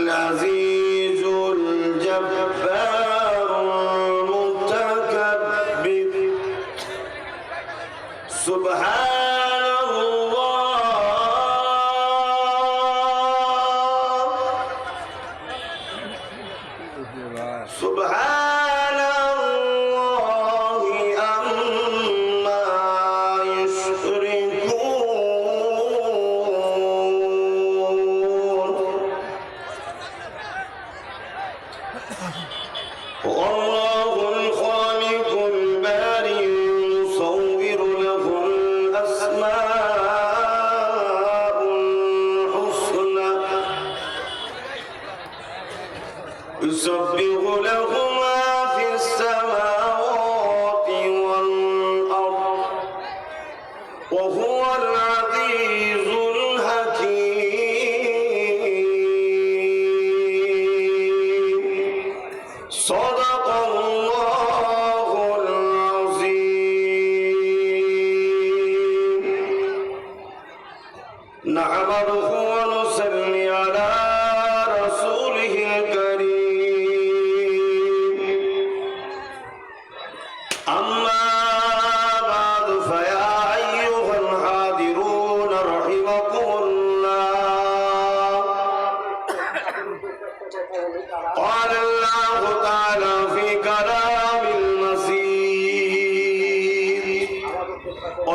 الذي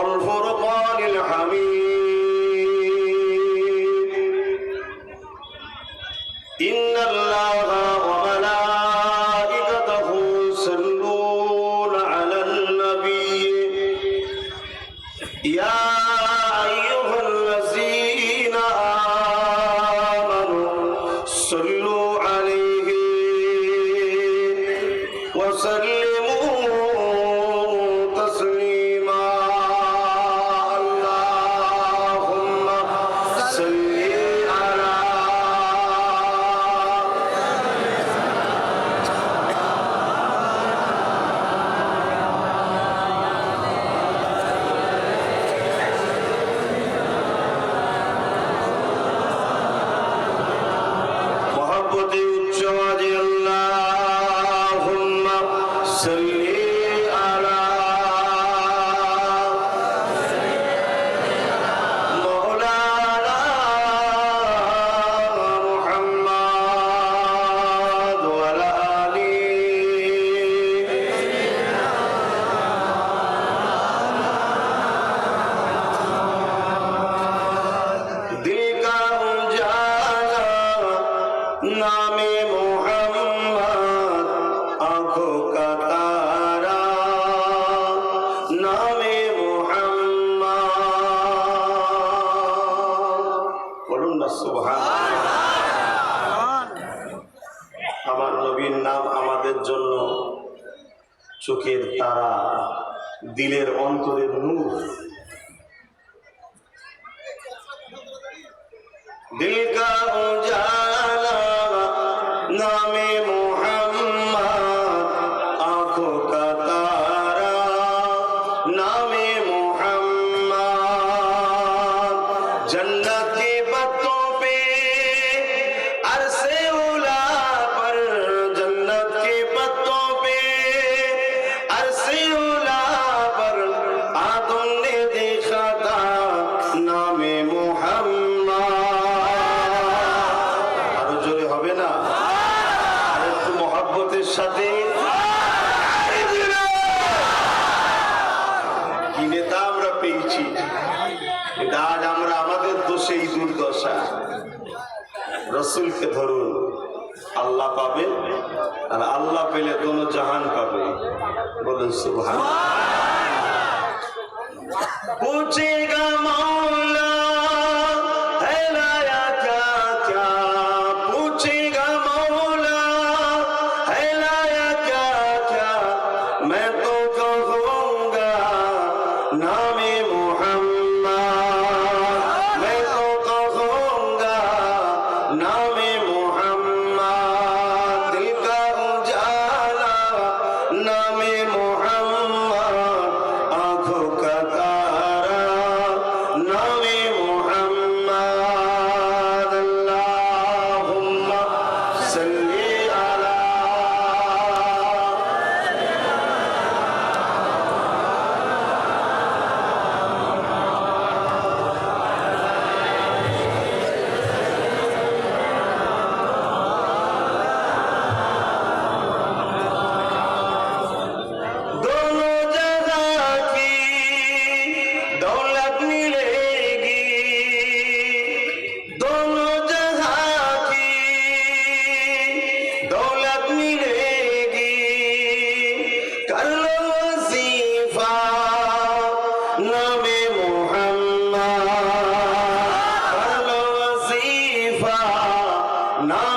والفرقان الحميد إن الله নবীর নাম আমাদের জন্য চোখের তারা দিলের অন্তরের নূর। দিল কা করছি। এটা আজ আমরা আমাদের দোষে এই দুর্দশা। রসুলকে ধরুন আল্লাহ পাবে আর আল্লাহ পেলে কোন জাহান পাবে। বলুন সুভান পৌঁছেগা মাল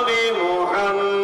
হবে মোহাম্মদ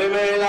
தலைமையில்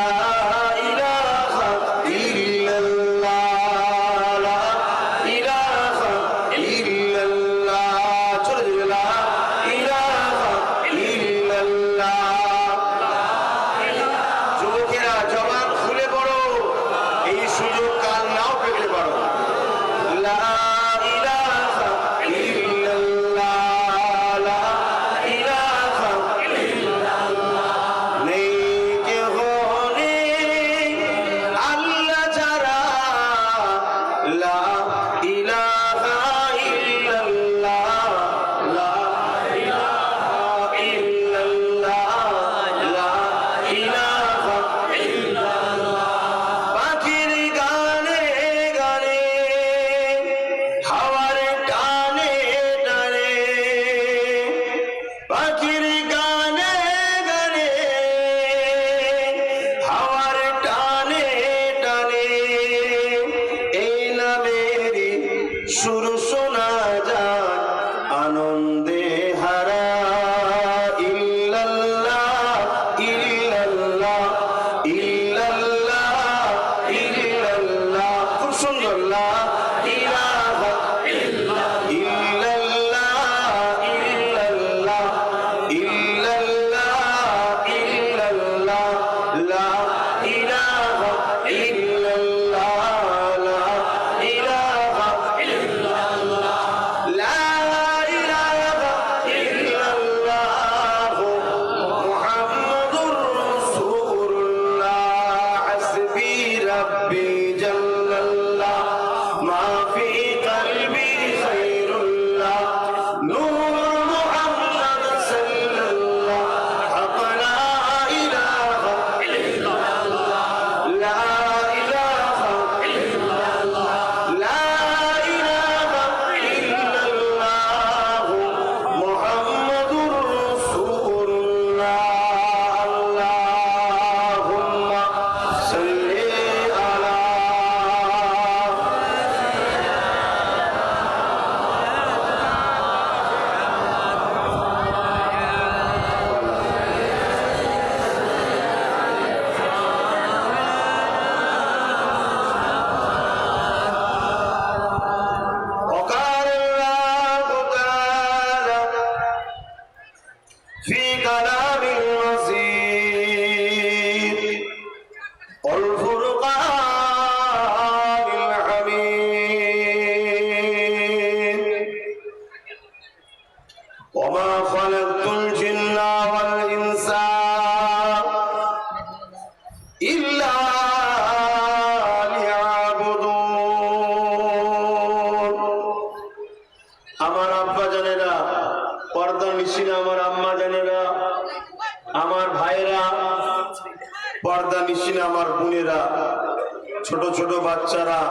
ছোট ছোট বাচ্চারা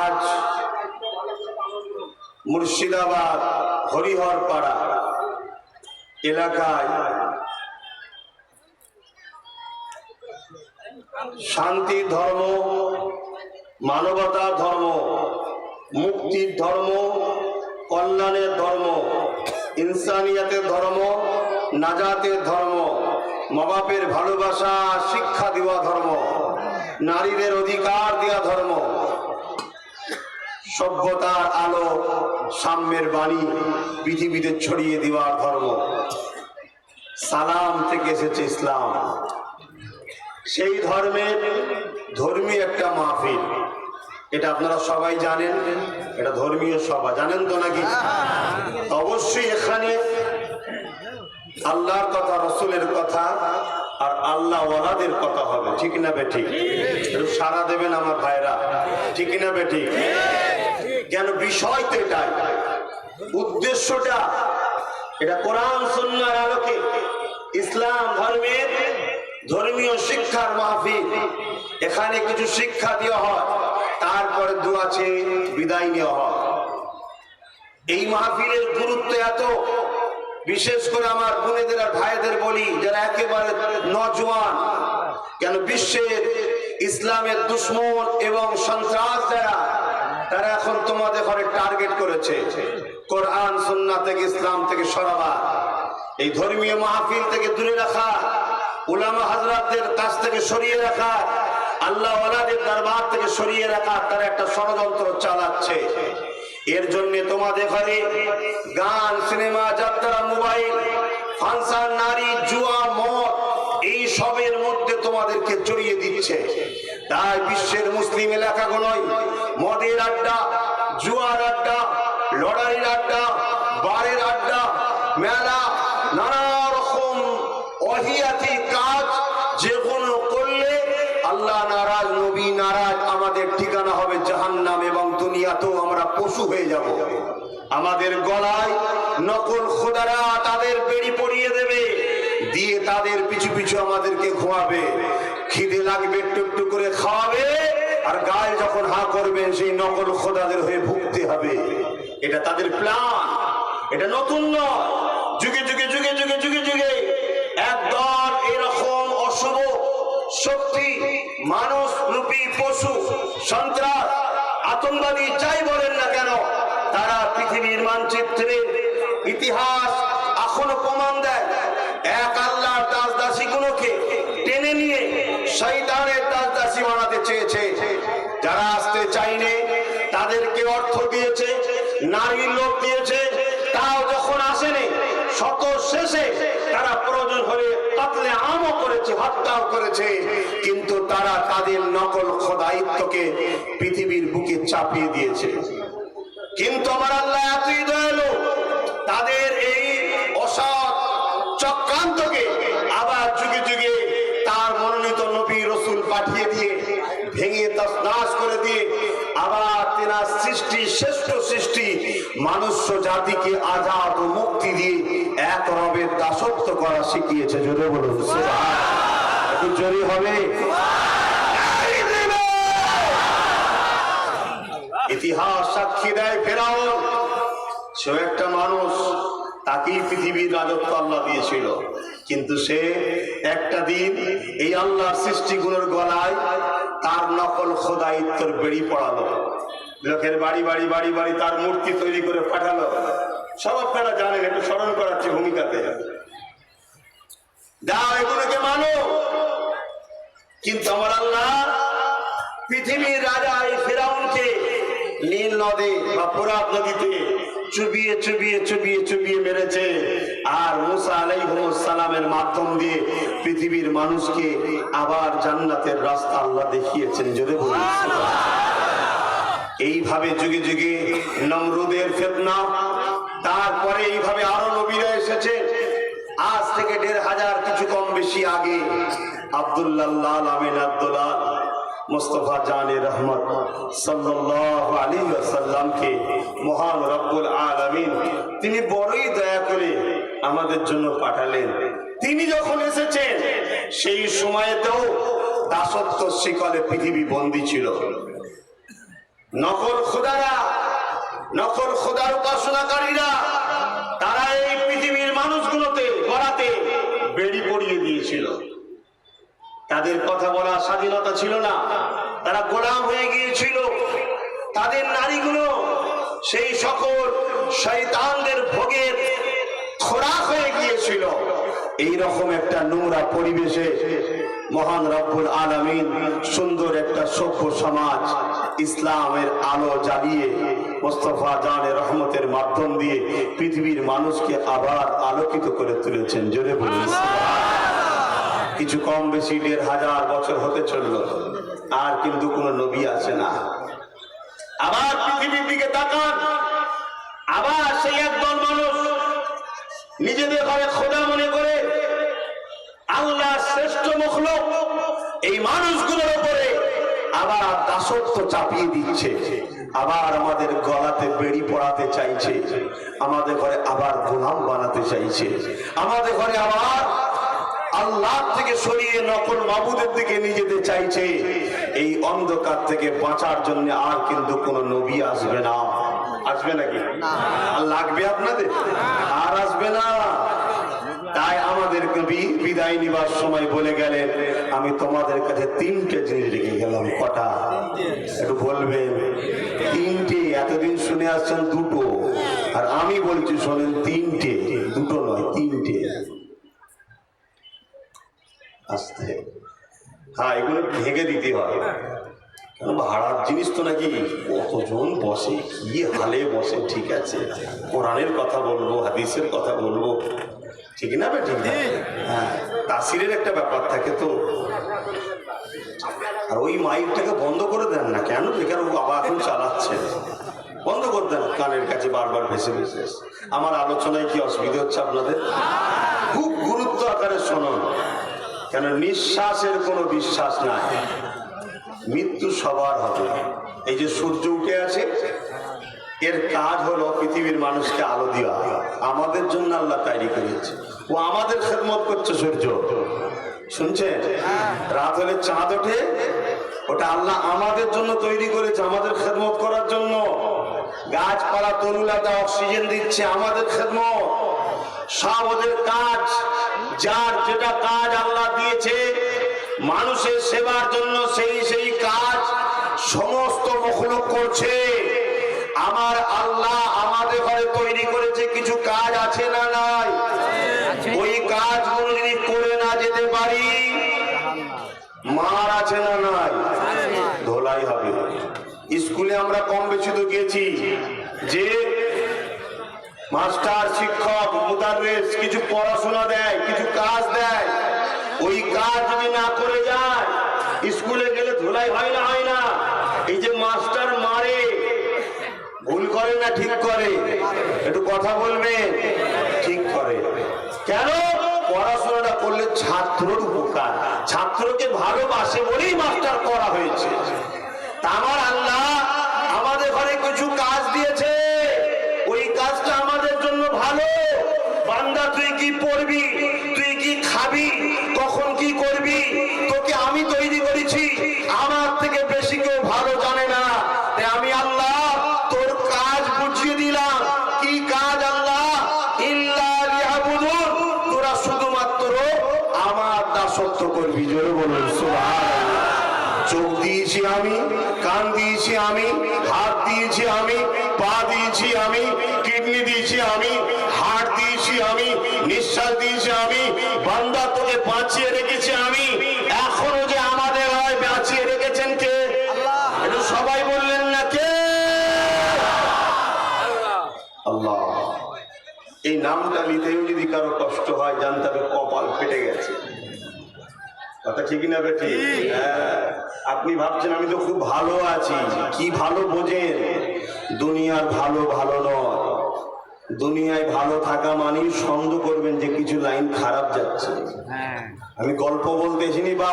আজ মুর্শিদাবাদ, হরিহরপাড়া এলাকায় শান্তি ধর্ম, মানবতা ধর্ম, মুক্তির ধর্ম, কল্যাণের ধর্ম, ইনসানিয়াতের ধর্ম, নাজাতের ধর্ম, মবাপের ভালোবাসা, শিক্ষা দেওয়া ধর্ম। নারীদের অধিকার দেওয়া ধর্ম। সভ্যতার আলো সাম্যের বাণী পৃথিবীতে ছড়িয়ে দেওয়ার ধর্ম। সালাম থেকে এসেছে ইসলাম। সেই ধর্মের ধর্মী একটা মাহফিল। এটা আপনারা সবাই জানেন, এটা ধর্মীয় সভা। জানেন তো নাকি? অবশ্যই এখানে আল্লাহর কথা, রসুলের কথা আর আল্লাহ ওয়ালাদের কথা হবে। ঠিক না বেঠিক সারা দেবেন আমার ভাইরা। ঠিক না বেঠিক কেন বিষয় তো এটাই। উদ্দেশ্যটা এটা কোরআন সন্ন্যার আলোকে। ইসলাম, ধর্মের, ধর্মীয় শিক্ষার মাহফিল। এখানে কিছু শিক্ষা দেওয়া হয়, তারপরে দু আছে বিদায় নেওয়া হয়। এই মাহফিলের গুরুত্ব এত বিশেষ করে আমার বোনেদের আর ভাইদের বলি, যারা একেবারে নজওয়ান, কেন বিশ্বের ইসলামের দুশ্মন এবং সন্ত্রাস যারা, তারা এখন তোমাদের ঘরে টার্গেট করেছে। কোরআন সুন্না থেকে ইসলাম থেকে সরাবা। এই ধর্মীয় মাহফিল থেকে দূরে রাখা, উলামা হাজরাতদের কাছ থেকে সরিয়ে রাখা আল্লাহ দরবার থেকে সরিয়ে রাখা, তারা একটা ষড়যন্ত্র চালাচ্ছে। এর জন্য তোমাদের ঘরে গান, সিনেমা, যাত্রা, মোবাইল, ফাংশন, নারী, জুয়া, মদ, এই সবের মধ্যে তোমাদেরকে জড়িয়ে দিচ্ছে। তাই বিশ্বের মুসলিম এলাকাগুলোয় মদের আড্ডা জুয়ার আড্ডা লড়াইয়ের আড্ডা বারের আড্ডা মেলা নানা রকম অহিয়াতি কাজ যে কোনো করলে আল্লাহ নারাজ নবী নারাজ আমাদের ঠিকানা হবে জাহান্নাম এবং দুনিয়াতেও আমরা পশু হয়ে যাব আমাদের গলায় নকল খোদারা তাদের বেড়ি পরিয়ে দেবে, দিয়ে তাদের পিছু পিছু আমাদেরকে ঘুমাবে। খিদে লাগবে একটু করে খাওয়াবে, আর গায়ে যখন হা করবেন সেই নকল খোদাদের হয়ে ভুগতে হবে। এটা তাদের প্ল্যান। এটা নতুন নয়। যুগে যুগে যুগে যুগে যুগে যুগে একদল এরকম অশুভ শক্তি, মানুষ, রূপী, পশু, সন্ত্রাস, আতঙ্কবাদী যাই বলেন না কেন তারা পৃথিবীর মানচিত্রে ইতিহাস এখনও প্রমাণ দেয়। এক আল্লাহর দাস দাসী গুলোকে টেনে নিয়ে শৈতানের দাস দাসী বানাতে চেয়েছে। যারা আসতে চাইনে তাদেরকে অর্থ দিয়েছে নারীর লোক দিয়েছে। তাও যখন আসেনি শত শেষে তারা প্রয়োজন হলে কাতলে আমও করেছে হত্যাও করেছে। কিন্তু তারা তাদের নকল খোদায়িত্বকে পৃথিবীর বুকে চাপিয়ে দিয়েছে। কিন্তু আমার আল্লাহ এতই দয়ালু, তাদের এই অসৎ চক্রান্তকে আবার যুগে যুগে তার মনোনীত নবী রসুল পাঠিয়ে দিয়ে, ভেঙে তসনাশ করে দিয়ে আবার তেনার সৃষ্টি, শ্রেষ্ঠ সৃষ্টি, মানুষ্য জাতিকে আজাদ ও মুক্তি দিয়ে এক রবের দাসত্ব করা শিখিয়েছে। জোরে বলুন জোরে হবে? ইতিহাস সাক্ষী দেয় ফেরাও সে একটা মানুষ, তাকেই পৃথিবীর রাজত্ব আল্লাহ দিয়েছিল। কিন্তু সে একটা দিন এই আল্লাহর সৃষ্টিগুলোর গলায় তার নকল খোদায়িত্বর বেড়ি পড়ালো। লোকের বাড়ি বাড়ি বাড়ি বাড়ি তার মূর্তি তৈরি করে পাঠালো। সব আপনারা জানেন, একটু স্মরণ করাচ্ছে ভূমিকাতে। দাও এগুলোকে মানো। কিন্তু আমার আল্লাহ, পৃথিবীর রাজা এই ফেরাউনকে নীল নদে বা পুরাত নদীতে চুবিয়ে চুবিয়ে চুবিয়ে চুবিয়ে মেরেছে। আর মুসা আলাইহিসসালামের মাধ্যম দিয়ে পৃথিবীর মানুষকে আবার জান্নাতের রাস্তা আল্লাহ দেখিয়েছেন। যদি বলি। এইভাবে যুগে যুগে নমরুদের ফেতনা তারপরে এইভাবে আরও নবীরা এসেছে। আজ থেকে দেড় হাজার কিছু কম বেশি আগে আব্দুল্লাহ আমিন আব্দুল্লাহ মুস্তফা জানে রহমত সাল্লাল্লাহু আলাইহি ওয়াসাল্লামকে মহান রব্বুল আলামিন তিনি বড়ই দয়া করে আমাদের জন্য পাঠালেন। তিনি যখন এসেছেন, সেই সময়েতেও দাসত্ব শিকলে পৃথিবী বন্দী ছিল। নকল খোদারা, নকল খোদার উপাসনাকারীরা, তারা এই পৃথিবীর মানুষগুলোতে গড়াতে বেড়ি পড়িয়ে দিয়েছিল। তাদের কথা বলার স্বাধীনতা ছিল না। তারা গোলাম হয়ে গিয়েছিল। তাদের নারীগুলো সেই সকল শৈতানদের ভোগের খোরাক হয়ে গিয়েছিল। এই রকম একটা নোংরা পরিবেশে মহান রব্বুল আলমিন সুন্দর একটা সভ্য সমাজ ইসলামের আলো জ্বালিয়ে মোস্তফা জানের রহমতের মাধ্যম দিয়ে পৃথিবীর মানুষকে আবার আলোকিত করে তুলেছেন। জোরে বলুন কিছু কম বেশি দেড় হাজার বছর হতে চলল। আর কিন্তু কোনো নবী আছে না। আবার পৃথিবীর দিকে তাকান। আবার সেই একদল মানুষ নিজেদের ঘরে খোদা মনে করে আল্লাহ শ্রেষ্ঠ মখলুক, এই মানুষগুলোর উপরে আবার দাসত্ব চাপিয়ে দিচ্ছে। আবার আমাদের গলাতে বেড়ি পড়াতে চাইছে। আমাদের ঘরে আবার গোলাম বানাতে চাইছে। আমাদের ঘরে আবার আল্লাহ থেকে সরিয়ে নকল মাবুদের দিকে যেতে চাইছে। এই অন্ধকার থেকে বাঁচার জন্য আর কিন্তু কোনো নবী আসবে না। আসবে নাকি? আর লাগবে আপনাদের? আর আসবে না। তাই আমাদের কবি বিদায় নিবার সময় বলে গেলেন আমি তোমাদের কাছে তিনটে জিনিস রেখে গেলাম কটা? একটু বলবেন? তিনটে। এতদিন শুনে আসছেন দুটো। আর আমি বলছি শোনেন তিনটে। দুটো নয় তিনটে। আসতে। হ্যাঁ এগুলো ভেঙে দিতে হয়। কারণ ভাড়ার জিনিস তো নাকি কতজন বসে কি হালে বসে ঠিক আছে। কোরআনের কথা বলব হাদিসের কথা বলব। ঠিক না বে ঠিক? হ্যাঁ তাসিরের একটা ব্যাপার থাকে তো। আর ওই মাইকটাকে বন্ধ করে দেন না কেন? বেকার ও আবার এখন চালাচ্ছে। বন্ধ করে দেন কানের কাছে বারবার ভেসে ভেসে। আমার আলোচনায় কি অসুবিধা হচ্ছে আপনাদের? খুব গুরুত্ব আকারে শুনুন। কেন নিঃশ্বাসের কোনো বিশ্বাস নাই। মৃত্যু সবার হবে। এই যে সূর্য উঠে আছে, এর কাজ হলো পৃথিবীর মানুষকে আলো দেওয়া। আমাদের জন্য আল্লাহ তৈরি করেছে। ও আমাদের খেদমত করছে সূর্য। শুনছেন? রাত হলে চাঁদ ওঠে, ওটা আল্লাহ আমাদের জন্য তৈরি করেছে, আমাদের খেদমত করার জন্য। গাছপালা তরুলাতা অক্সিজেন দিচ্ছে, আমাদের খেদমত। সব ওদের কাজ, যার যেটা কাজ আল্লাহ দিয়েছে, মানুষের সেবার জন্য সেই সেই কাজ সমস্ত মখলুক করছে। আমার আল্লাহ আমাদের ঘরে তৈরি করেছে, কিছু কাজ আছে না নাই? ওই কাজগুলো যদি করে না যেতে পারি, মার আছে না নাই? ধোলাই হবে। স্কুলে আমরা কম বেশি তো গেছি যে মাস্টার, শিক্ষক মুদারেস কিছু পড়াশোনা দেয়, কিছু কাজ দেয়। ওই কাজ যদি না করে যায়, স্কুলে গেলে ধুলাই হয় না হয় না। এই যে মাস্টার মারে, ভুল করে না ঠিক করে? একটু কথা বলবে ঠিক করে। কেন? পড়াশোনাটা করলে ছাত্রর উপকার। ছাত্রকে ভালোবাসে বলেই মাস্টার করা হয়েছে। আমার আল্লাহ আমাদের ঘরে কিছু কাজ দিয়েছে ওই কাজটা আমাদের জন্য ভালো বান্দা তুই কি পড়বি তুই কি খাবি কখন কি করবি তোকে আমি তৈরি করেছি আমার থেকে বেশি কেউ ভালো জানে না তাই আমি আল্লাহ তোর কাজ বুঝিয়ে দিলাম কি কাজ আল্লাহ ইল্লা লিয়াবুদুন তোরা শুধুমাত্র আমার দাসত্ব করবি জোরে বলুন সুবহানাল্লাহ চোখ দিয়েছি আমি কান দিয়েছি আমি হাত দিয়েছি আমি পা দিয়েছি আমি কিডনি দিয়েছি আমি হার্ট দিয়েছি আমি নিঃশ্বাস দিয়েছি আমি বান্দা তোকে বাঁচিয়ে রেখেছি আমি। এখনও যে আমাদের হয় বাঁচিয়ে রেখেছেন কে? একটু সবাই বললেন না কে? আল্লাহ। এই নামটা নিতেও যদি কারও কষ্ট হয় জানতে হবে কপাল ফেটে গেছে। কথা ঠিক না বেটি। হ্যাঁ। আপনি ভাবছেন আমি তো খুব ভালো আছি। কি ভালো বোঝেন? দুনিয়ার ভালো ভালো নয়। দুনিয়ায় ভালো থাকা মানেই সন্দেহ করবেন যে কিছু লাইন খারাপ যাচ্ছে। আমি গল্প বলতে এসিনি বা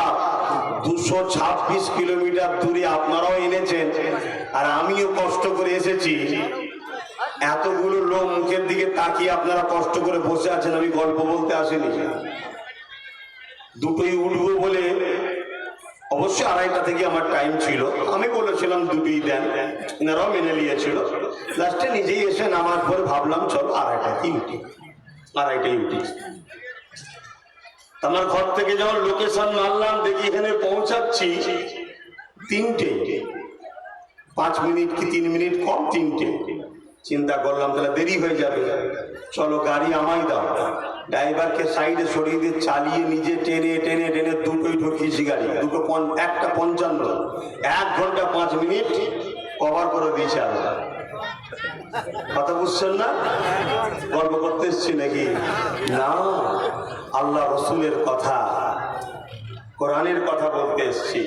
দুশো ছাব্বিশ কিলোমিটার দূরে আপনারাও এনেছেন আর আমিও কষ্ট করে এসেছি। এতগুলো লোক মুখের দিকে তাকিয়ে আপনারা কষ্ট করে বসে আছেন আমি গল্প বলতে আসিনি। দুটোই উঠবো বলে অবশ্যই আড়াইটা থেকে আমার টাইম ছিল। আমি বলেছিলাম দুটোই দেন, এনারাও মেনে নিয়েছিল। লাস্টে নিজেই এসে নামার পরে ভাবলাম, চলো আড়াইটাতেই উঠি আড়াইটাই উঠি আমার ঘর থেকে যখন লোকেশন মারলাম দেখি এখানে পৌঁছাচ্ছি তিনটে। পাঁচ মিনিট কি তিন মিনিট কম? তিনটে। চিন্তা করলাম, তাহলে দেরি হয়ে যাবে। চলো, গাড়ি আমাই দাও। ড্রাইভারকে সাইডে সরিয়ে দিয়ে চালিয়ে নিজে টেনে টেনে টেনে দুটোই ঢুকিয়েছি গাড়ি। দুটো একটা পঞ্চান্ন। এক ঘণ্টা পাঁচ মিনিট কভার করে দিয়েছে আরও। কথা বুঝছেন না? গল্প করতে এসছি নাকি? না, আল্লাহ রসুলের কথা, কোরআনের কথা বলতে এসছি।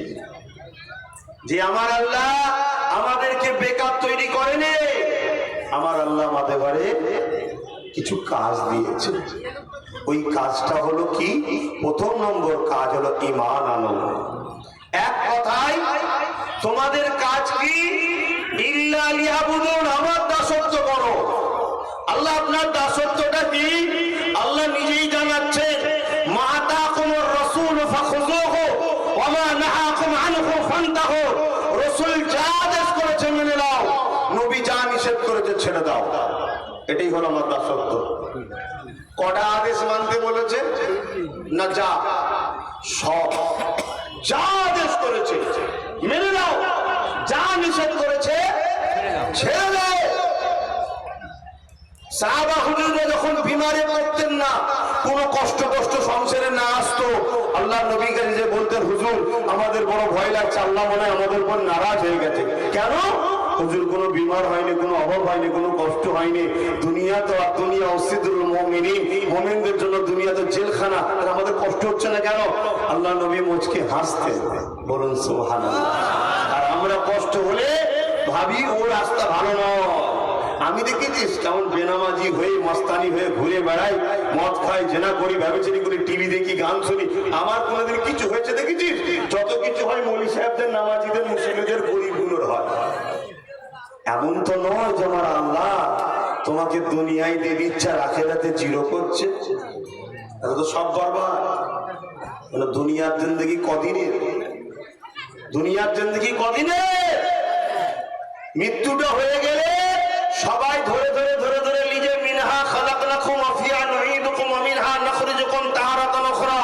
যে আমার আল্লাহ আমাদেরকে বেকার তৈরি করেনি আমার আল্লাহ আমাদের ঘরে কিছু কাজ দিয়েছে ওই কাজটা হলো কি? প্রথম নম্বর কাজ হলো ইমান আনো। এক কথায়, তোমাদের কাজ কি? আমার দাসত্ব করো। আল্লাহ আপনার দাসত্বটা কি? আল্লাহ নিজেই জানাচ্ছেন মাতা কুমুর রসুল ফাখুজুহু ওয়া মা নাহাকুম আনহু ফান্তাহু রাসূল যা আদেশ করেছে মেনে নাও নবী যা নিষেধ করেছে ছেড়ে দাও। এটাই হলো আমার দাসত্ব। কটা আদেশ মানতে বলেছে? না, যা। সব। যা আদেশ করেছে, মেনে নাও। যা নিষেধ করেছে, ছেড়ে দাও। সাহাবা হুজুররা যখন বিমারে পড়তেন না, কোনো কষ্ট কষ্ট সংসারে না আসতো। আল্লাহ নবী কাছে যে বলতেন, হুজুর, আমাদের বড় ভয় লাগছে, আল্লাহ মনে আমাদের উপর নারাজ হয়ে গেছে। কেন? হুজুর, কোনো বিমার হয়নি, কোনো অভাব হয়নি, কোনো কষ্ট হয়নি। দুনিয়া তো দুনিয়া অস্তিদুল মমিনী মমিনদের জন্য দুনিয়া তো জেলখানা। আর আমাদের কষ্ট হচ্ছে না কেন? আল্লাহ নবী মুচকে হাসতেন। বলুন সুবহানাল্লাহ। আর আমরা কষ্ট হলে ভাবি, ও রাস্তা ভালো নয়। আমি দেখেছিস কেমন বেনামাজি হয়ে, মস্তানি হয়ে ঘুরে বেড়াই, মদ খাই, জেনা করি, ব্যবচারি করি, টিভি দেখি, গান শুনি। আমার কোনোদিন কিছু হয়েছে দেখেছিস যত কিছু হয়, মৌলি সাহেবদের, নামাজিদের, মুসলিমদের গরিবগুলোর হয়। এমন তো নয় যে আমার আল্লাহ তোমাকে দুনিয়ায় দেব ইচ্ছা রাখে রাতে জিরো করছে। তো সব বরবাদ। মানে দুনিয়ার জিন্দগি কদিনের? দুনিয়ার জিন্দগি কদিনের? মৃত্যুটা হয়ে গেলে সবাই ধরে ধরে ধরে ধরে নিজে মিনহা খালাক লাখো আফিয়া নুঈদুকুম ওয়া মিনহা নাখরিজুকুম তাহারাতান উখরা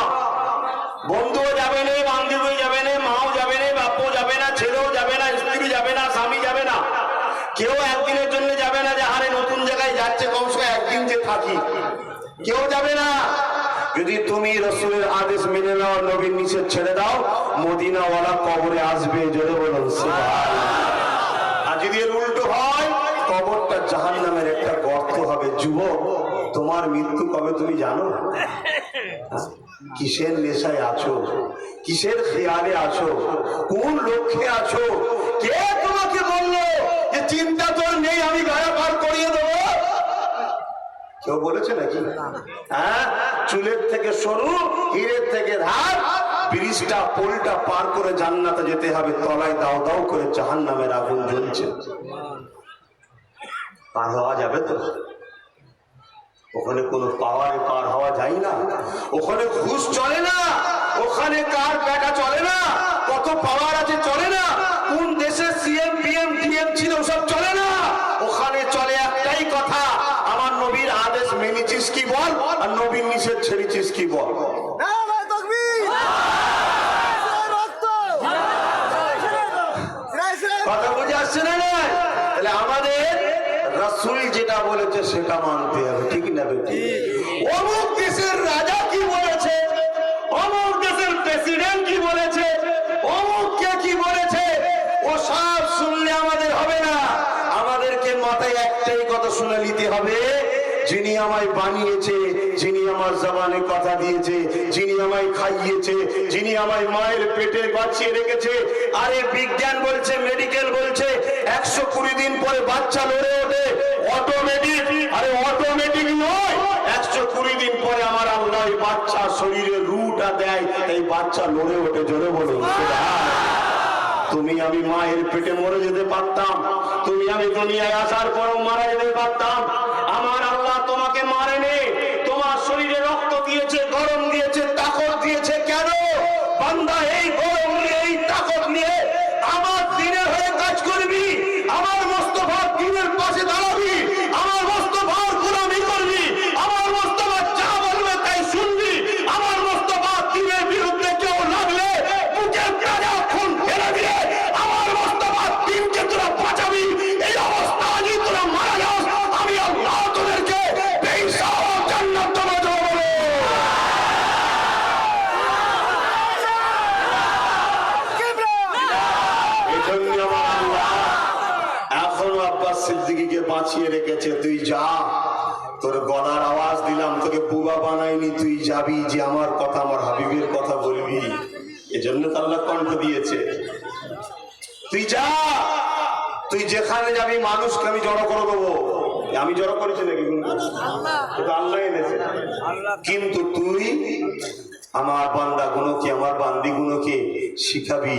বন্ধুও যাবে না বান্ধবীও যাবে না মাও যাবে না বাপও যাবে না ছেলেও যাবে না স্ত্রী যাবে না স্বামী যাবে না কেউ একদিনের জন্য যাবে না যে হারে নতুন জায়গায় যাচ্ছে কমসে কম একদিন যে থাকি। কেউ যাবে না। যদি তুমি রসুলের আদেশ মেনে নাও নবীন নিষেধ ছেড়ে দাও, মদিনাওয়ালা কবরে আসবে জোরে বলুন আর যদি এর উল্টো হয়, কবরটা জাহান নামের একটা গর্ত হবে। যুবক, তোমার মৃত্যু কবে তুমি জানো? কিসের নেশায় আছো? কিসের খেয়ালে আছো? কোন লক্ষ্যে আছো? কে তোমাকে বলল যে চিন্তা তোর নেই, আমি গায়া পার করিয়ে দেবো? কেউ বলেছে নাকি? হ্যাঁ? চুলের থেকে সরু, হীরের থেকে ধার, ব্রিজটা, পোলটা পার করে জান্নাতে যেতে হবে, তলায় দাও দাও করে জাহান নামের আগুন জ্বলছে। পার হওয়া যাবে তো? ওখানে কোনো পাওয়ারে পার হওয়া যায় না। ওখানে ঘুষ চলে না। ওখানে কার ব্যাটা চলে না? কত পাওয়ার আছে চলে না। কোন দেশে সিএম পিএম ডিএম ছিল সব চলে না ওখানে চলে একটাই কথা আমার নবীর আদেশ মেনেছিস কি বল আর নবীর নিষেধ ছেড়েছিস কি বল? কথা বুঝে আসছে না না তাহলে আমাদের রাসূল যেটা বলেছে সেটা মানতে হবে ঠিক না বেটি? অমুক দেশের রাজা কি বলেছে? অমুক দেশের প্রেসিডেন্ট কি বলেছে? অমুক কে কি বলেছে? ও সব শুনলে আমাদের হবে না। আমাদেরকে মাথায় একটাই কথা শুনে নিতে হবে যিনি আমায় বানিয়েছে, যিনি আমার জবানে কথা দিয়েছে, যিনি আমায় খাইয়েছে, যিনি আমায় মায়ের পেটে বাঁচিয়ে রেখেছে। আরে বিজ্ঞান বলছে মেডিকেল বলছে, একশো কুড়ি দিন পরে বাচ্চা লড়ে ওঠে। অটোমেটিক আরে অটোমেটিক নয়। একশো কুড়ি দিন পরে আমার আল্লাহ বাচ্চা শরীরে রুটা দেয়, এই বাচ্চা লড়ে ওঠে, জোরে বলুন। তুমি আমি মায়ের পেটে মরে যেতে পারতাম, তুমি আমি দুনিয়ায় আসার পরও মারা যেতে পারতাম আমার আল্লাহ তোমাকে মারেনি। তোমার শরীরে রক্ত দিয়েছে গরম দিয়েছে তাকত দিয়েছে কেন বান্দা এই গরম নিয়ে এই তাকত নিয়ে আমার দিনের হয়ে কাজ করবি আমার মোস্তফার দিনের পাশে দাঁড়াবি আমার মোস্তফার গোলামি করবি আমার মোস্তফা যা বলবে তাই শুনবি আমার মোস্তফা দিনের বিরুদ্ধে কেউ লাগলে বুকের কাজা খুন ফেলে দিয়ে আমার মোস্তফা দিনকে তোরা বাঁচাবি এই অবস্থা আজ তোরা মারা যাস আমি আল্লাহ তোদেরকে বেহিসাব জান্নাত বাজাবো বলে এজন্য আমার আল্লাহ এখনও আব্বাস সিদ্দিকীকে রেখেছে তুই যা। তোর গলার আওয়াজ দিলাম তোকে বুবা বানাইনি তুই যাবি যে আমার কথা আমার হাবিবের কথা বলবি। এজন্য তো আল্লাহ কণ্ঠ দিয়েছে। তুই যা! তুই যেখানে যাবি মানুষকে আমি জড়ো করে দেবো। আমি জড়ো করেছি নাকি কিন্তু আল্লাহ। এনেছে। কিন্তু তুই আমার বান্দা গুলোকে আমার বান্দি গুলোকে শিখাবি।